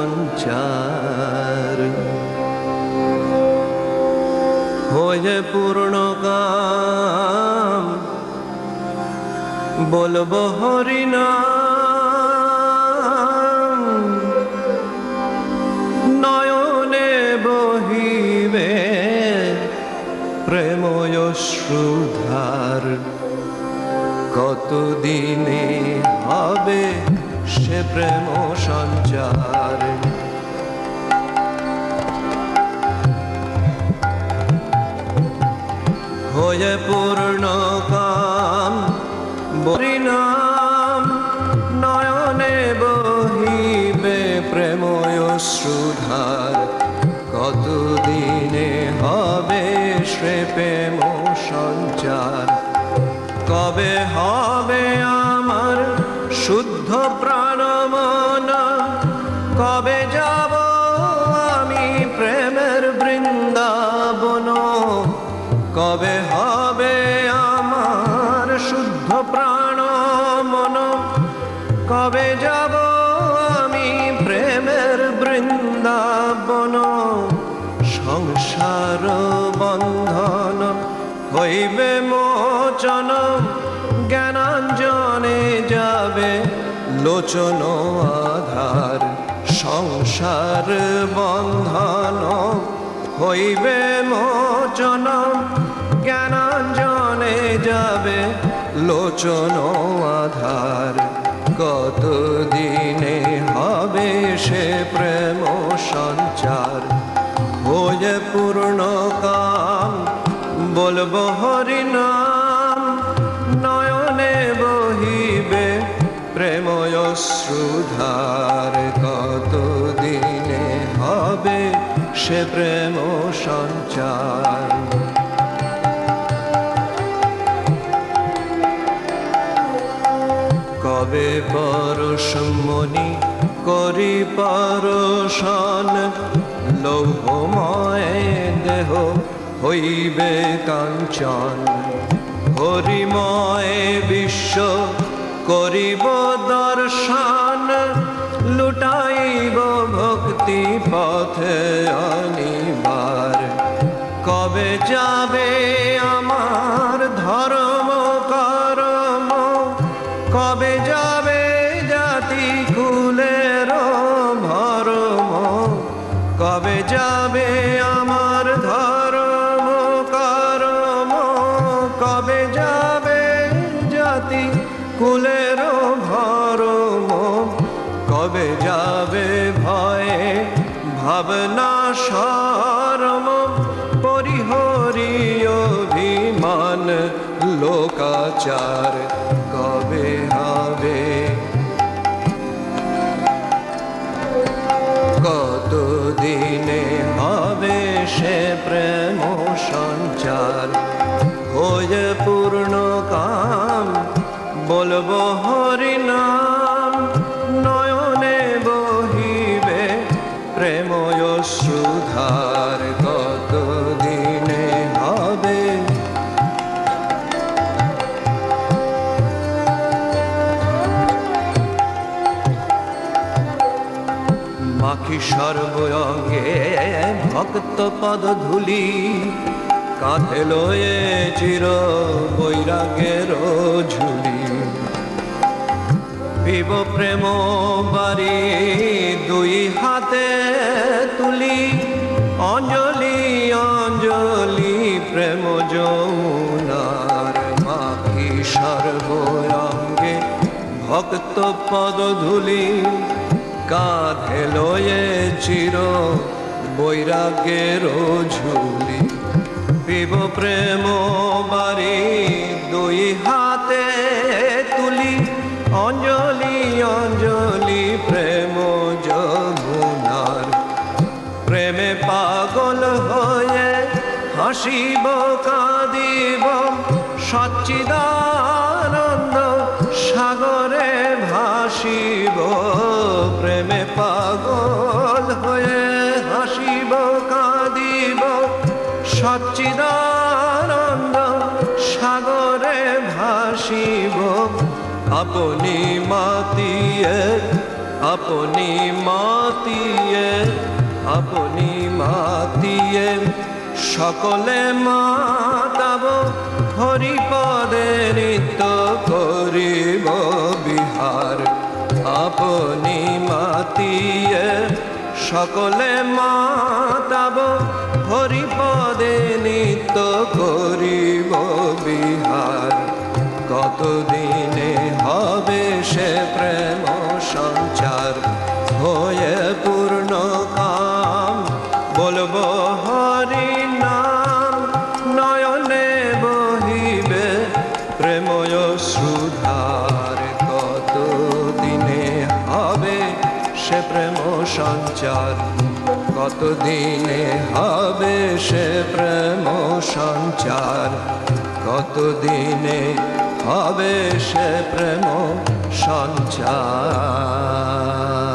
সঞ্চার। হয়ে পূর্ণ কাম বলব হরিনাম নয়নে বহিবে কতদিনে হবে সে প্রেম সঞ্চার। হয়ে পূর্ণ কাম বরিনাম নয়নে বহিবে প্রেময় শ্রুধার কতদিনে হবে সে প্রেম সঞ্চার? কবে হবে কবে যাব আমি প্রেমের বৃন্দাবন? কবে হবে আমার শুদ্ধ প্রাণ মন? কবে যাব আমি প্রেমের বৃন্দাবন? সংসার বন্ধন হইবে মোচন, জ্ঞানাঞ্জনে যাবে লোচন আধার। সংসার বন্ধন হইবে মোচন, জ্ঞানাঞ্জনে যাবে লোচন আধার। কত দিনে হবে সে প্রেম সঞ্চার? হয়ে পূর্ণ কাম বলব হরিনাম। শ্রুধার কত দিনে হবে সে প্রেম সঞ্চার? কবে পরশমণি করি পরশন? লৌহময় দেহ হইবে কাঞ্চন। হরিময় বিশ্ব করিব দর্শন, লুটাইব ভক্তি পথে অনিবার। কবে যাবে আমার ধর্ম, করম? কবে যাবে জাতি কুলের ভরম কবে যাবে আমার কবে যাবে ভয়ে? ভাবনা সরম, পরিহরি অভিমান, লোকাচার কবে হবে? কত দিনে হবে সে প্রেম? সুধার কত দিনে হবে? মাখি সর্বঙ্গে ভক্ত পদ ধুলি কাঁধে লয়ে চির বৈরাগের ঝুলি। বিব প্রেম বাড়ি দুই হাতে যমুনার মাখি সর্বঙ্গে ভক্ত পদ ধুলি কাঁধে লয়ে চির বৈরাগ্যের ঝুলি। পিব প্রেম বাড়ি দুই হাতে তুলি, অঞ্জলি অঞ্জলি প্রেম যমুনার। প্রেমে পাগল হয়ে হাসিব কাঁদিব সচ্চিদানন্দ সাগরে ভাসিব, প্রেমে পাগল হয়ে হাসিব, কাঁদিব। সচ্চিদানন্দ সাগরে ভাসিব, আপনি মাতিয়ে আপনি মাতিয়ে আপনি মাতিয়ে সকলে মাতাব, হরিপদে নিত্য করিব বিহার। আপনি মাতিয়ে সকলে মাতাব, হরিপদে নিত্য করিব বিহার। কতদিনে হবে সে প্রেম সঞ্চার হয়ে সঞ্চার। কতদিনে হবে সে প্রেম সঞ্চার? কতদিনে হবে সে প্রেম সঞ্চার?